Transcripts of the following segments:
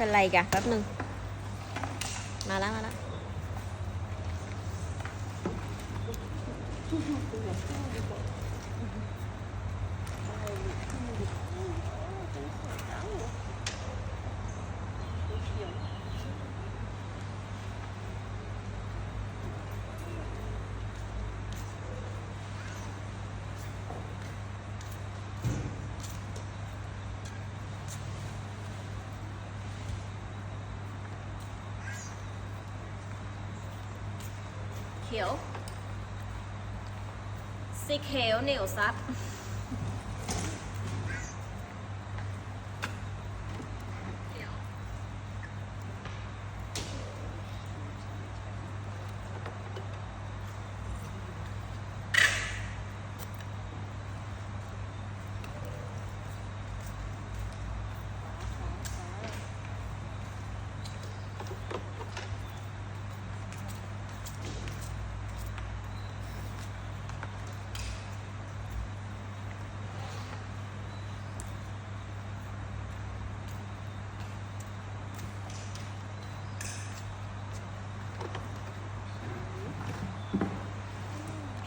อืมเป็นไรกะแป๊บหนึ่งมาแล้วมาแล้ว เขียว สีเขียวเหนียวซับ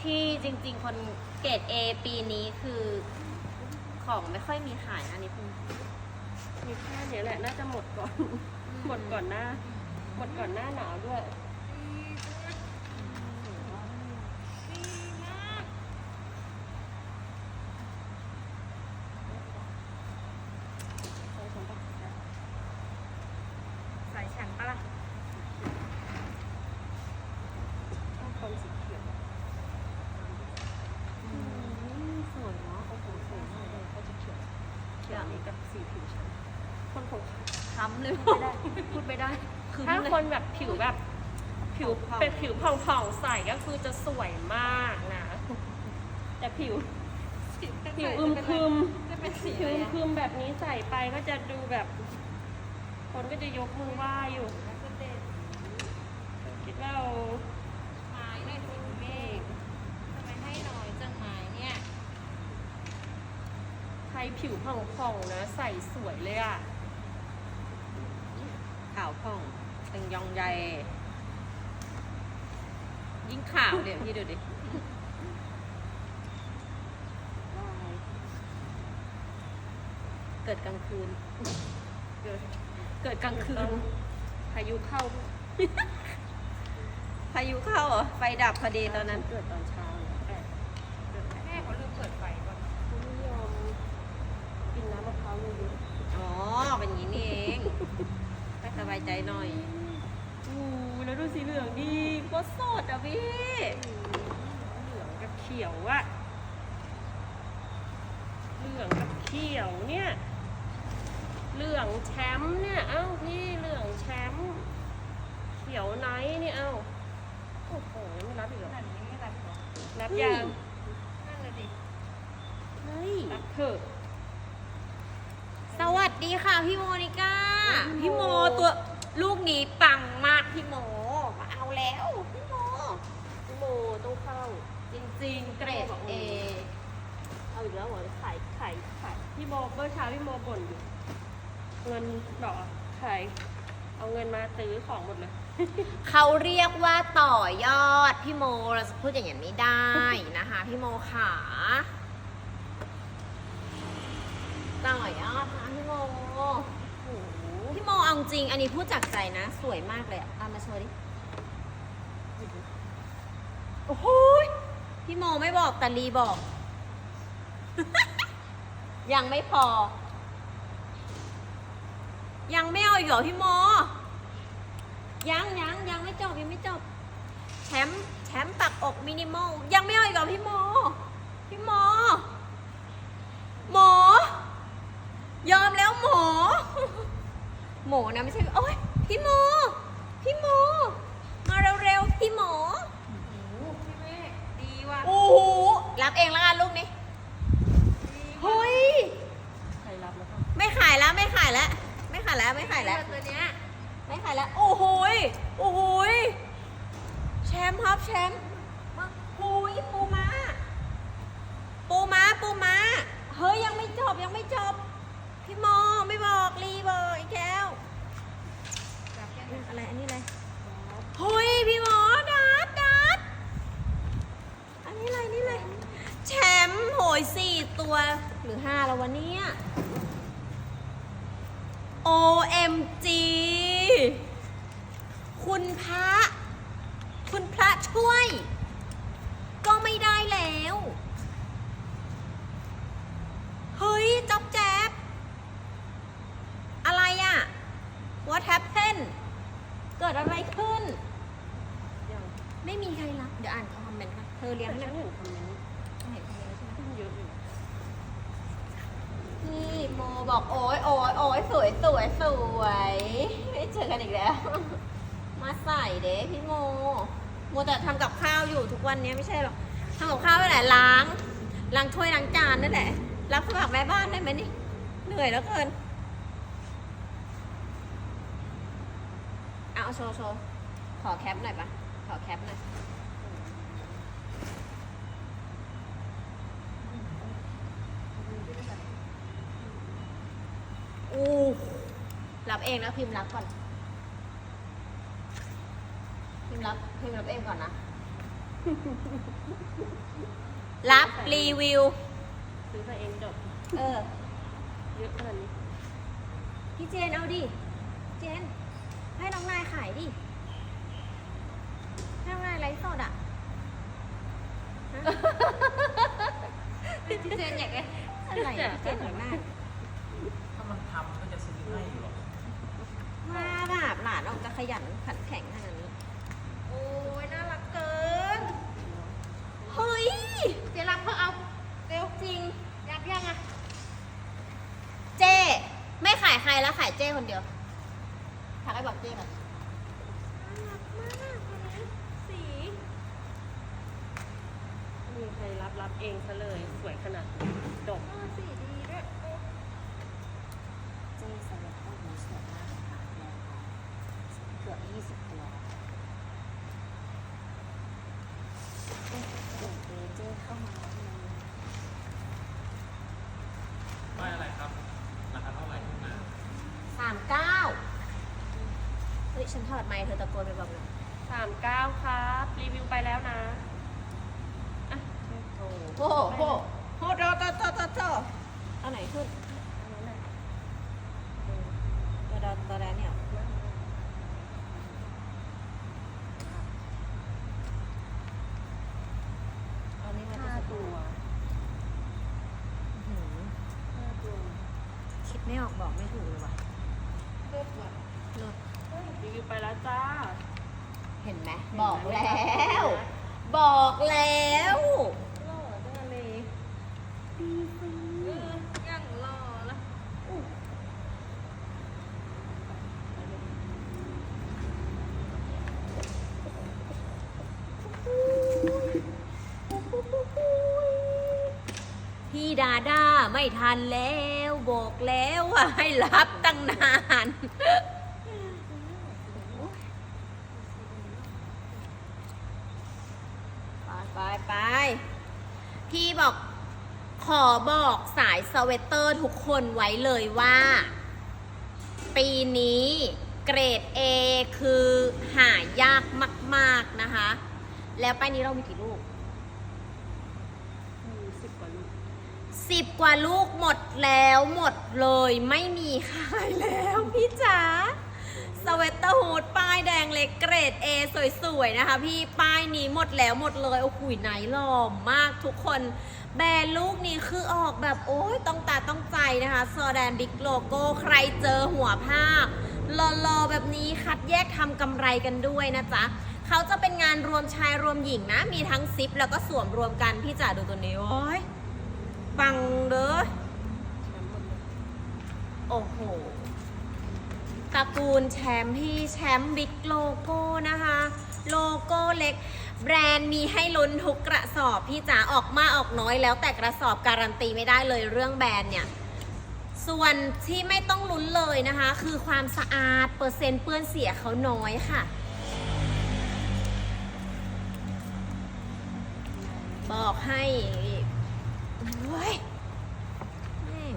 ที่ จริง ๆ คนเกรด A ปีนี้คือของไม่ค่อยมีขายนะนิดนึงมีแค่เนี้ยแหละน่าจะหมดก่อน หมดก่อนหน้า หมดก่อนหน้าหนาวด้วย ใส่ฉันปะล่ะ ชอบคนสีเขียวอืมสวยเนาะโอ้โหสวยมากเลยเขาจะเขียว เขียวนี้กับสีผิวฉันคนของค้ำเลยไม่ได้พูดไม่ได้คือถ้าเลยคนแบบผิวแบบผิวผ่องๆเป็นผิวผ่องๆใสก็คือจะสวยมากนะ แต่ผิวผิวอึมครึมจะเป็นสีผิวอะไรอึมอะครึมแบบนี้ใส่ไปก็จะดูแบบ คนก็จะยกมือไหว้อยู่คิดว่าเรา ไม้หน่อยสิเมฆทำไมให้น้อยจังไม้เนี่ย ใคร ผิวผ่องๆนะ ใส่สวยเลยอะขาวผ่องเป็นยองใย ยิ่งขาวเดี๋ยวพี่ดูดิเกิดกลางคืน เกิดเกิดกลางคืน พายุเข้า พายุเข้าเหรอ ไฟดับพอดีตอนนั้น เกิดตอนเช้าแต่ แม่เขาลืมเปิดไฟก่อน เขาไม่ยอมกินน้ำมะพร้าวเยอะ อ๋อ เป็นอย่างนี้นี่เองให้ส บายใจหน่อยๆอู้แล้วดูสีเหลืองดิโคตรสดอะพี่เหลืองกับเขียวอะเหลืองกับเขียวเนี่ยเหลืองแชมป์เนี่ยเอ้าพี่เหลืองแชมป์เขียวไนท์เนี่ยเอ้าโอ้โหยังไม่รับอีกเหรอนั่นนี่ไม่รับหรอรับยังนั่นเลยดิเฮ้ยรับเถอะสวัส ดีค่ะพี่โมนิก้า พี่พี่โมโมตัวลูกนี้ปังมากพี่โมมาเอาแล้วพี่โมพี่โมต้องเข้า จริงๆ เกรด A เอาอีกแล้วเหรอขายขายขายพี่โมเมื่อเช้าพี่โมบ่นอยู่เงินดอกขายเอาเงินมาซื้อของหมดเลย เขาเรียกว่าต่อยอดพี่โมเราจะพูดอย่างนี้ไม่ได้นะคะ พี่โมขาต่อยอดนะพี่โม โอ้โห พี่โมเอาจ ริง อันนี้พูดจากใจนะ สวยมากเลยอะเอามาโชว์ดิ โอ้โหยพี่โมไม่บอกแต่ลีบอก ยังไม่พอ ยังไม่เอาอีกเหรอพี่โม ยังยังยังไม่จบยังไม่จบแชมป์แชมป์ปักอกมินิมอลยังไม่เอาอีกเหรอพี่โม พี่โมหมอยอมแล้วหมอ หมอนะไม่ใช่โอ้ยพี่โมพี่โมมาเร็วๆพี่หมอพี่เมฆดีว่ะโอ้โหรับเองแล้วกันลูกนี้เฮ้ยใครรับแล้วก็ไม่ขายแล้วไม่ขายแล้ว ไม่ขายแล้วไม่ขายแล้วตัวเนี้ยไม่ขายแล้ว โอ้โหยโอ้โหยแชมป์ครับแชมป์มาหูยปูม้าปูม้าปูม้าเฮ้ยยังไม่จบยังไม่จบ พี่โมไม่บอกรีบอกอีกแล้วอะไร อันนี้อะไรเฮ้ยพี่หมอดัดดัดอันนี้อะไรนี่อะไรแชมป์โหยสี่ตัวหรือห้าแล้ววันนี้ OMG คุณพระ คุณพระช่วย ก็ไม่ได้แล้ว เฮ้ยจ๊อบแจ๊บอะไรอะ What happened เกิดอะไรขึ้น ยัง ไม่มีใครรับ เดี๋ยวอ่านคอมเมนต์ นะเธอเลี้ยงแต่ให้ฉัหนน่อยเห็นคอมเมนต์เห็นคอมเมนต์ใช่ไหมขึ้นเยอะอยู่พี่โมบอกโอ้ยโอ้ยโอ้ยสวยสวยสวยไม่เจอกันอีกแล้ว มาใส่เด้พี่โมโมแต่ทำกับข้าวอยู่ทุกวันนี้ไม่ใช่หรอกทำกับข้าวนั่แหละล้างล้างถ้วยล้างจานนั่นแหละ รับสมัครแม่บ้านได้ไหมนี่ เหนื่อยแล้วเกินเอาโชว์โชว์ขอแคปหน่อยปะขอแคปหน่อย อู้ รับเองแล้วพิมพ์รับก่อน พิมพ์รับพิมพ์รับเองก่อนนะ รับรีวิว ซื้อไปเองจบเออ เยอะขนาดนี้พี่เจนเอาดิ เจน ให้น้องนายขายดิ ให้น้องนายไลฟ์สดอะฮะพี่เจนอยากได้อะไรอะพี่เจนของหน้า ถ้ามันทำก็จะซื้อให้อยู่หรอกว่า แบบหลานออกจะขยันขันแข็งขนาดนี้ โอ้ยน่ารักเกิน เฮ้ย เจ๊รับเพื่อเอาเร็วจริงอยากยังอะเจ้ ไม่ขายใครแล้วขายเจ้คนเดียวทักไอ้บอกเจ้ก่อนน่ารักมากคนนี้สีมีใครรับรับเองซะเลยสวยขนาดนี้จบเออสีดีด้วย เจ๊สวัสดีหนูสวยมากค่ะแล้วเกื อบยี่สิบตัวเอ๊ะเดี๋ยวเจ๊เจ๊เข้ามาแล้วนะไม่อะไรครับ ราคาเท่าไหร่ขึ้นมาสามเก้าเฮ้ยฉันถอดไมค์เธอตะโกนไปบอกเลยสามเก้าครับ รีวิวไปแล้วนะอะโอ้โหโอ้โหโหโตโตโตโตโตเอาไหนขึ้นอันนั้นน่ะตัวดอตัวแดนเนี่ยเอานี่มา ห้าตัว อื้อหือ ห้าตัว คิดไม่ออกบอกไม่ถูกเลยว่ะ เลิศว่ะ เลิศ รีวิวไปแล้วจ้า เห็นไหมบอกแล้ว บอกแล้วหล่อจังเลยดีสิเออยังหล่อละพี่ดาด้าไม่ทันแล้ว บอกแล้วว่าให้รับตั้งนาน ไปไปไป พี่บอกขอบอกสายสเวตเตอร์ทุกคนไว้เลยว่า ปีนี้เกรด A คือหายากมาก ๆ นะคะ แล้วป้ายนี้เรามีกี่ลูกมีสิบกว่าลูกสิบกว่าลูกหมดแล้วหมดเลยไม่มีขายแล้วพี่จ๋า สเวตเตอร์ฮูดป้ายแดงเล็กเกรด A สวยๆ นะคะ พี่ป้ายนี้หมดแล้วหมดเลยโอ้โหไหนหล่อมากทุกคน แบรนด์ลูกนี้คือออกแบบโอ้ยต้องตาต้องใจนะคะซอแดนบิ๊กโลโก้ใครเจอหัวผ้าหล่อๆ แบบนี้คัดแยกทำกำไรกันด้วยนะจ๊ะเขาจะเป็นงานรวมชายรวมหญิงนะ มีทั้งซิปแล้วก็สวมรวมกันพี่จ๋าดูตัวนี้โอ้ยปังเด้อแชมป์หมดเลยโอ้โห ตระกูลแชมป์พี่แชมป์บิ๊กโลโก้นะคะ โลโก้เล็ก แบรนด์มีให้ลุ้นทุกกระสอบพี่จ๋าออกมาออกน้อยแล้วแต่กระสอบการันตีไม่ได้เลยเรื่องแบรนด์เนี่ย ส่วนที่ไม่ต้องลุ้นเลยนะคะ คือความสะอาดเปอร์เซ็นต์เปื้อนเสียเขาน้อยค่ะบอกให้โอ้ยแม่ง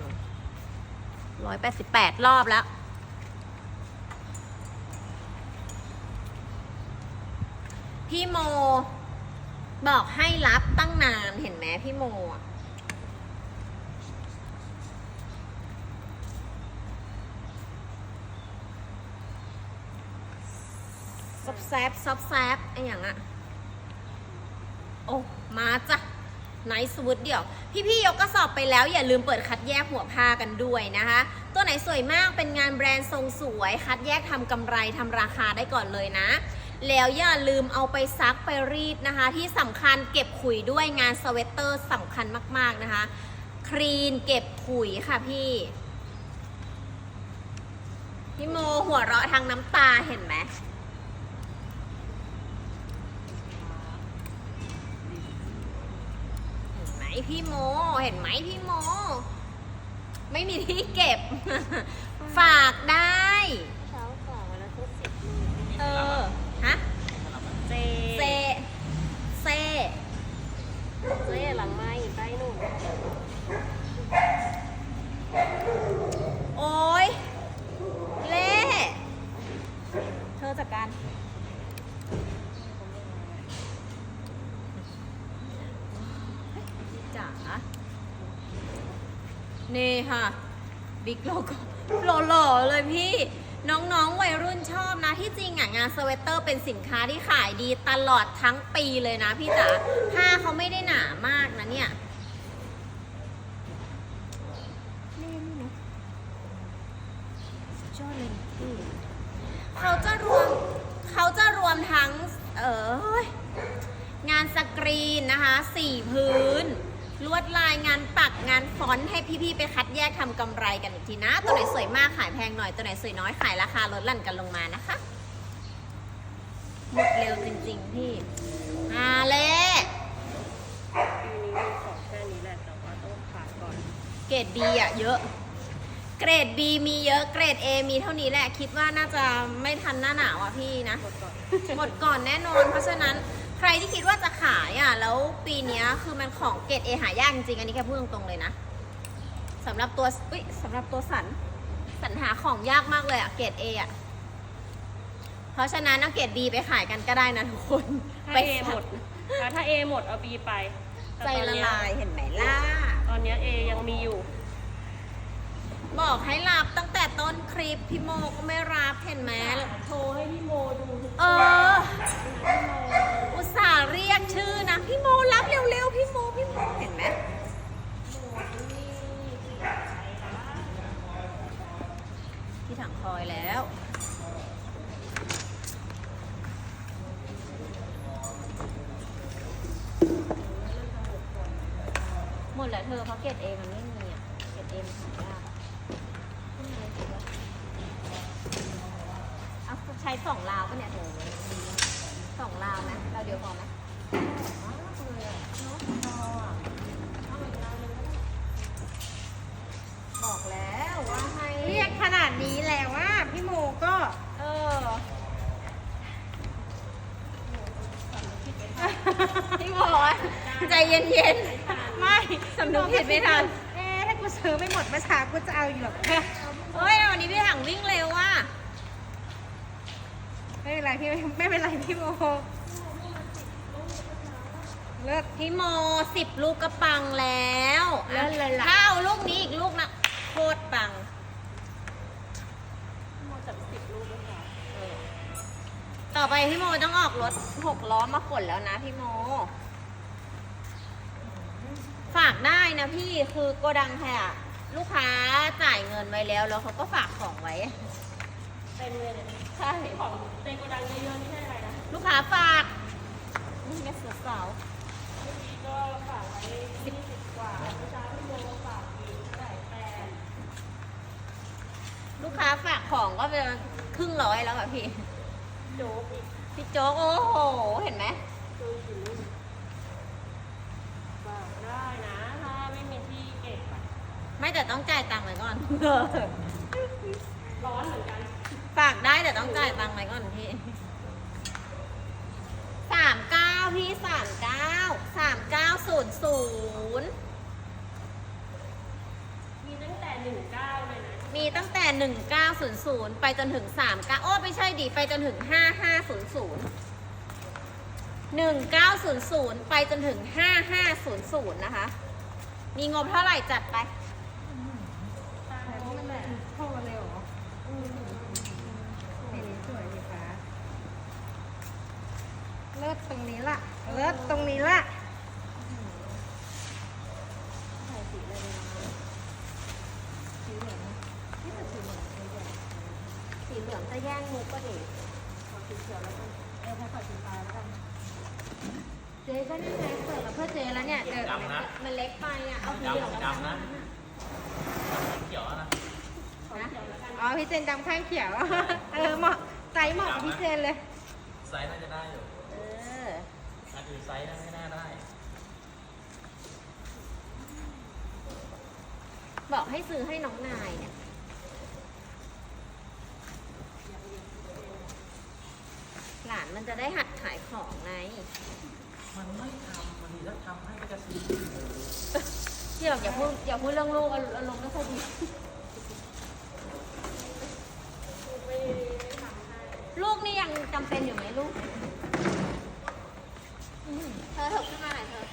ร้อยแปดสิบแปดรอบแล้ว พี่โม บอกให้รับตั้งนานเห็นไหมพี่โมซับแซบซับแซบไออย่างอะโอ้ มาจ้ะไนซ์วูดเดี๋ยว พี่ๆยกกระสอบไปแล้ว อย่าลืมเปิดคัดแยกหัวผ้ากันด้วยนะคะ ตัวไหนสวยมากเป็นงานแบรนด์ทรงสวย คัดแยกทำกำไรทำราคาได้ก่อนเลยนะ แล้วอย่าลืมเอาไปซักไปรีดนะคะ ที่สำคัญเก็บขุยด้วยงานสเวตเตอร์สำคัญมาก ๆนะคะ ครีนเก็บขุยค่ะพี่พี่โมหัวเราะทางน้ำตาเห็นไหมเห็นไหมพี่โม เห็นไหมพี่โม ไม่มีที่เก็บ ฝากได้ เช้าก่อนวันละทุกสิบโลเออ ฮะ เจ เซ เซ เจหลังไม้ใต้นู่น โอ้ยเล่เธอันจ๋า นี่ค่ะ บิ๊กโลโก้หล่อๆเลยพี่ น้องๆ วัยรุ่นชอบนะ ที่จริงอะงานสเวตเตอร์เป็นสินค้าที่ขายดีตลอดทั้งปีเลยนะพี่จ๋า ผ้าเขาไม่ได้หนามากนะเนี่ยเล่นเนาะสุดยอดเลยพี่เขาจะรวมเขาจะรวมทั้ง เออเฮ้ยงานสกรีนนะคะสี่พื้น ล วดลายงานปักงานฟอนต์ให้พี่ๆไปคัดแยกทำกำไรกันอีกทีนะ ตัวไหนสวยมากขายแพงหน่อย ตัวไหนสวยน้อยขายราคาลดหลั่นกันลงมานะคะ หมดเร็วจริงๆพี่มาเลยปีนี้มีของแค่นี้แหละแต่ว่าต้องขายก่อน เกรด B อะเยอะ เกรด B มีเยอะ เกรด A มีเท่านี้แหละ คิดว่าน่าจะไม่ทันหน้าหนาวอะพี่นะ หมดก่อน หมดก่อนแน่นอน เพราะฉะนั้น ใครที่คิดว่าจะขายอะ แล้วปีเนี้ยคือมันของเกรด A หายากจริงๆอันนี้แค่พูดตรงๆเลยนะสำหรับตัวอุ้ยสำหรับตัวสันสรรหาของยากมากเลยอะเกรด A อะเพราะฉะนั้นเอาเกรด B ไปขายกันก็ได้นะทุกคนถ้าไปเอหมดแล้วถ้าเอหมดเอาบีไปแต่ใจตอนละเนี้ยลายเห็นไหมล่ะ ตอนเนี้เอยังมีอยู่ บอกให้รับตั้งแต่ต้นคลิปพี่โมก็ไม่รับเห็นไหมโทรให้พี่โมดูทุกเออ อุตส่าห์เรียกชื่อนะ พี่โมรับเร็วๆ พี่โมพี่โมเห็นไหมพี่ถังคอยแล้วหมดแหละเธอเพราะเกรดเอมันไม่มีอะเกรดเอมันหายากอะขึ้นมาเลยสิวะเอาใช้สองราวปะเนี่ยเธอ สองราวไหมเราเดียวพอไหมบอกแล้วว่าให้เรียกขนาดนี้แล้วว่าพี่โมก็ เออพี่บอยใจเย็นไม่สำนึกผิดไม่ทัน เอ๊ะถ้ากูซื้อไม่หมดเมื่อเช้ากูจะเอาอยู่หรอกๆเฮ้ยวันนี้พี่ถังวิ่งเร็วว่ะ ไม่เป็นไรพี่ไม่เป็นไรพี่โมเลิศพี่โมสิบลูกกระปังแล้วเลิศเลยล่ะถ้าเอาลูกนี้อีกลูกนะโคตรปังพี่โมจับสิบลูกด้วยค่ะต่อไปพี่โมต้องออกรถหกล้อมาขนแล้วนะพี่โม ฝากได้นะพี่คือโกดังแพรลูกค้าจ่ายเงินไว้แล้วแล้วเขาก็ฝากของไว้ เต็มเลยเนี่ยใช่ของเต็มกระดังเยอะๆนี่ใช่อะไรนะลูกค้าฝากนี่แม่สาวเมื่อกี้ก็ฝากไว้ยี่สิบกว่าเมื่อเช้าพี่โมฝากอีกจ่ายแปดๆลูกค้าฝากของก็เป็นครึ่งร้อยแล้วอะพี่ โจ๊กอีกพี่โจ๊กโอ้โห เห็นไหมดูสิฝากได้นะ ถ้าไม่มีที่เก็บอะไม่แต่ต้องจ่ายตังค์ไว้ก่อน ร้อนเหมือนกันฝากได้แต่ต้องจ่ายตังค์ไว้ก่อนพี่สามเก้าพี่สามเก้าสามเก้าศูนย์ศูนย์มีตั้งแต่หนึ่งเก้าเลยนะ มีตั้งแต่หนึ่งเก้าศูนย์ศูนย์ไปจนถึงสามเก้าโอ้ไม่ใช่ดิไปจนถึงห้าห้าศูนย์ศูนย์1900ไปจนถึง5500นะคะ มีงบเท่าไหร่จัดไป เข้ามาเร็วเหรอสีนี้สวยดีฟ้าเลิศ ตรงนี้ละเลิศตรงนี้ละสีเลยนะสีเหลืองจะแย่งมุกก็ดีขอสีเขียวแล้วกันเออถ้าขอสีฟ้าแล้วกันเจ๊ก็นี่ไงเปิดมาเพื่อเจ๊แล้วเนี่ยเดี๋ยวมันเล็กไปอะเอาสีเหลืองแล้วนดำนะเขียวนะนะอ๋อพี่เจนดำข้างเขียว เออเหมาะไซส์เหมาะกับพี่เจนเลยไซส์น่าจะได้อยู่ อออันอื่นไซส์น่าไม่น่าได้ บอกให้ซื้อให้น้องนายเนี่ย หลานมันจะได้หัดขายของไงมันไม่ทำมันดีถ้าทำให้ก็จะซื้อเดี๋ยวอย่าพูดอย่าพูดเรื่องลูกอารมณ์ไม่ค่อยดีลูกนี่ยังจำเป็นอยู่ไหมลูกอืมเธอเถอะขึ้นมาหน่อยเธอ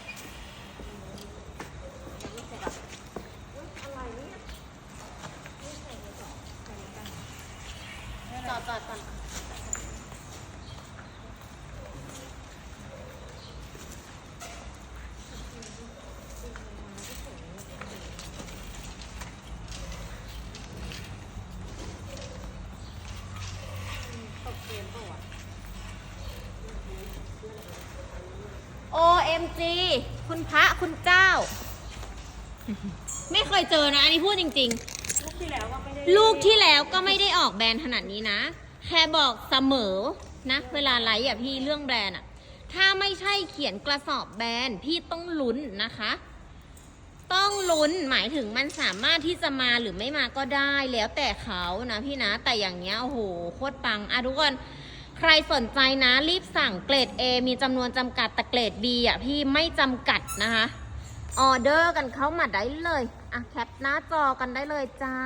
ยังไม่เสร็จหรอกอุ๊ยอะไรเนี่ยไม่ใส่ในกล่องใส่ในกล่องจอดจอดก่อนตกเกมป่ะ OMG คุณ พระคุณเจ้า ไม่เคยเจอนะ อันนี้พูดจริงๆลูกที่แล้วก็ไม่ได้ลูกที่แล้วก็ไม่ได้ออกแบรนด์ขนาดนี้นะ แค่บอกเสมอนะ เวลาไลฟ์อะพี่เรื่องแบรนด์อะถ้าไม่ใช่เขียนกระสอบแบรนด์พี่ต้องลุ้นนะคะ ต้องลุ้นหมายถึงมันสามารถที่จะมาหรือไม่มาก็ได้แล้วแต่เขานะพี่นะแต่อย่างเงี้ยโอ้โหโคตรปังอะทุกคน ใครสนใจนะรีบสั่งเกรด A มีจำนวนจำกัดแต่เกรด B อะพี่ไม่จำกัดนะคะออเดอร์กันเข้ามาได้เลย อะแคปหน้าจอกันได้เลยจ้า